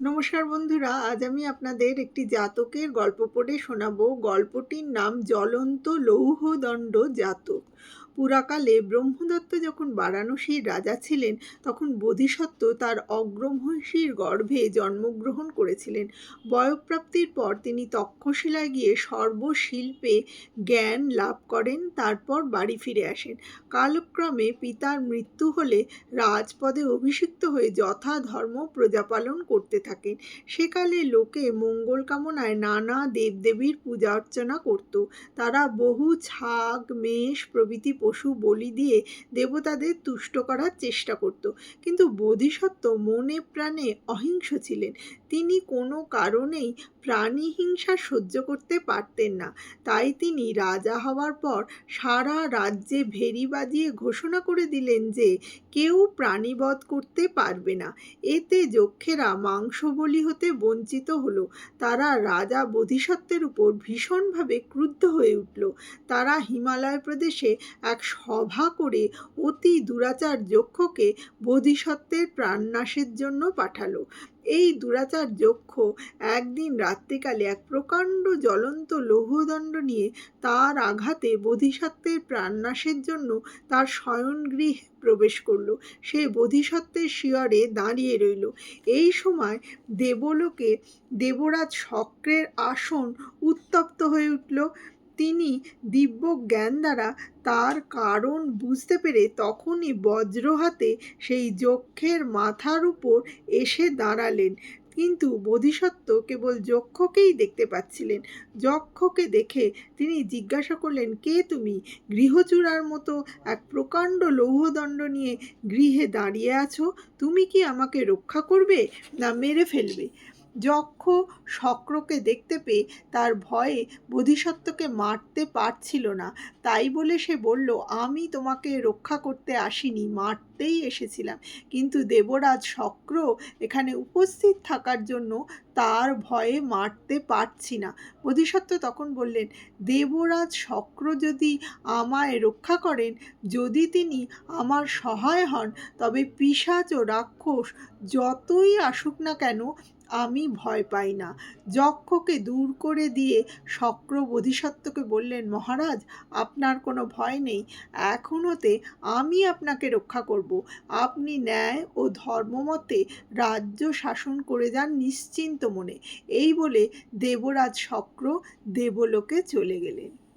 নমস্কার বন্ধুরা, আজ আমি আপনাদের একটি জাতকের গল্প পড়ে শোনাবো। গল্পটির নাম জ্বলন্ত লৌহদণ্ড জাতক। পুরাকালে ব্রহ্মদত্ত যখন বারাণসীর রাজা ছিলেন, তখন বোধিসত্ত্ব তার অগ্রমহিষীর গর্ভে জন্মগ্রহণ করেছিলেন। বয়ঃপ্রাপ্তির পর তিনি তক্ষশিলায় গিয়ে সর্বশিল্পে জ্ঞান লাভ করেন, তারপর বাড়ি ফিরে আসেন। কালক্রমে পিতার মৃত্যু হলে রাজপদে অভিষিক্ত হয়ে যথা ধর্ম প্রজাপালন করতে থাকেন। সেকালে লোকে মঙ্গল কামনায় নানা দেবদেবীর পূজা অর্চনা করত। তারা বহু ছাগ, মেষ প্রভৃতি পশু বলি দিয়ে দেবতাদের তুষ্ট করার চেষ্টা করত। কিন্তু বোধিসত্ত্ব মনে প্রাণে অহিংস ছিলেন। তিনি কোনো কারণেই প্রাণী হিংসা সহ্য করতে পারতেন না। তাই তিনি রাজা হওয়ার পর সারা রাজ্যে ভেরি বাজিয়ে ঘোষণা করে দিলেন যে কেউ প্রাণীবধ করতে পারবে না। এতে যক্ষেরা মাংস বলি হতে বঞ্চিত হলো। তারা রাজা বোধিসত্ত্বের উপর ভীষণভাবে ক্রুদ্ধ হয়ে উঠল। তারা হিমালয় প্রদেশে এক সভা করে অতি দুরাচার যক্ষকে বোধিসত্ত্বের প্রাণনাশের জন্য পাঠালো। এই দুরাচার যক্ষ একদিন রাত্রিকালে এক প্রকাণ্ড জ্বলন্ত লৌহদণ্ড নিয়ে তার আঘাতে বোধিসত্ত্বের প্রাণনাশের জন্য তার শয়নগৃহে প্রবেশ করল। সে বোধিসত্ত্বের শিয়রে দাঁড়িয়ে রইল। এই সময় দেবলোকে দেবরাজ শক্রের আসন উত্তপ্ত হয়ে উঠল। তিনি দিব্য জ্ঞান দ্বারা তার কারণ বুঝতে পেরে তখনই বজ্র হাতে সেই যক্ষের মাথার উপর এসে দাঁড়ালেন। কিন্তু বোধিসত্ত্ব কেবল যক্ষকেই দেখতে পাচ্ছিলেন। যক্ষকে দেখে তিনি জিজ্ঞাসা করলেন, কে তুমি? গৃহচূড়ার মতো এক প্রকাণ্ড লৌহদণ্ড নিয়ে গৃহে দাঁড়িয়ে আছো? তুমি কি আমাকে রক্ষা করবে না মেরে ফেলবে? যক্ষ শক্রকে দেখতে পেয়ে তার ভয়ে বোধিসত্ত্বকে মারতে পারছিল না। তাই বলে সে বলল, আমি তোমাকে রক্ষা করতে আসিনি, মারতেই এসেছিলাম। কিন্তু দেবরাজ শক্র এখানে উপস্থিত থাকার জন্য তার ভয়ে মারতে পারছি না। বোধিসত্ত্ব তখন বললেন, দেবরাজ শক্র যদি আমায় রক্ষা করেন, যদি তিনি আমার সহায় হন, তবে পিসাচ ও রাক্ষস যতই আসুক না কেন আমি ভয় পাই না। যক্ষকে দূর করে দিয়ে শক্র বোধিসত্ত্বকে বললেন, মহারাজ, আপনার কোনো ভয় নেই। এখনোতে আমি আপনাকে রক্ষা করব। আপনি ন্যায় ও ধর্মমতে রাজ্য শাসন করে যান নিশ্চিন্ত মনে। এই বলে দেবরাজ শক্র দেবলোকে চলে গেলেন।